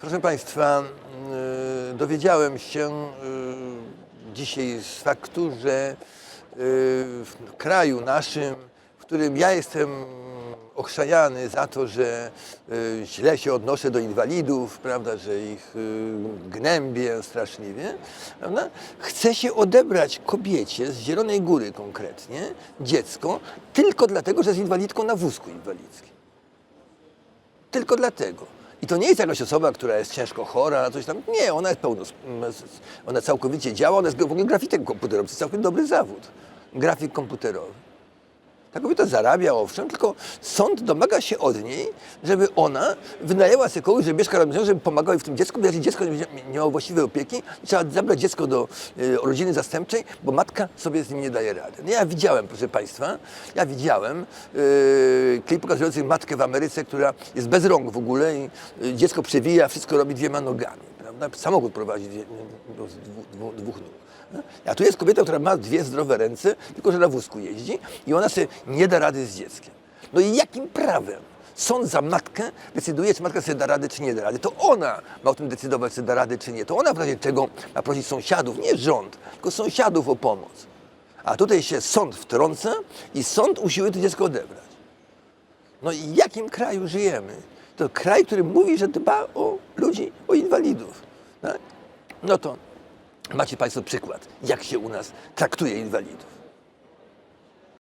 Proszę Państwa, y, dowiedziałem się y, dzisiaj z faktu, że y, w kraju naszym, w którym ja jestem ochrzaniany za to, że źle się odnoszę do inwalidów, prawda, że ich gnębię straszliwie, prawda, chce się odebrać kobiecie z Zielonej Góry konkretnie dziecko tylko dlatego, że jest inwalidką na wózku inwalidzkim. Tylko dlatego. To nie jest jakaś osoba, która jest ciężko chora, coś tam. Nie, ona jest pełno, ona całkowicie działa, ona jest w ogóle grafikiem komputerowym, to jest całkiem dobry zawód. Grafik komputerowy. Ta kobieta zarabia, owszem, tylko sąd domaga się od niej, żeby ona wynajęła sobie kogoś, żeby mieszkał nią, żeby pomagał jej w tym dziecku, bo jeżeli dziecko nie, nie miało właściwej opieki, trzeba zabrać dziecko do y, rodziny zastępczej, bo matka sobie z nim nie daje rady. No ja widziałem, proszę Państwa, ja widziałem y, klip pokazujący matkę w Ameryce, która jest bez rąk w ogóle i y, dziecko przewija, wszystko robi dwiema nogami. Prawda? Samochód prowadzi no, dwóch nóg. A tu jest kobieta, która ma dwie zdrowe ręce, tylko że na wózku jeździ i ona sobie nie da rady z dzieckiem. No i jakim prawem sąd za matkę decyduje, czy matka sobie da radę, czy nie da rady? To ona ma o tym decydować, czy da rady, czy nie. To ona w razie czego ma prosić sąsiadów, nie rząd, tylko sąsiadów o pomoc. A tutaj się sąd wtrąca i sąd usiłuje to dziecko odebrać. No i w jakim kraju żyjemy? To kraj, który mówi, że dba o ludzi, o inwalidów. Tak? No to macie Państwo przykład, jak się u nas traktuje inwalidów.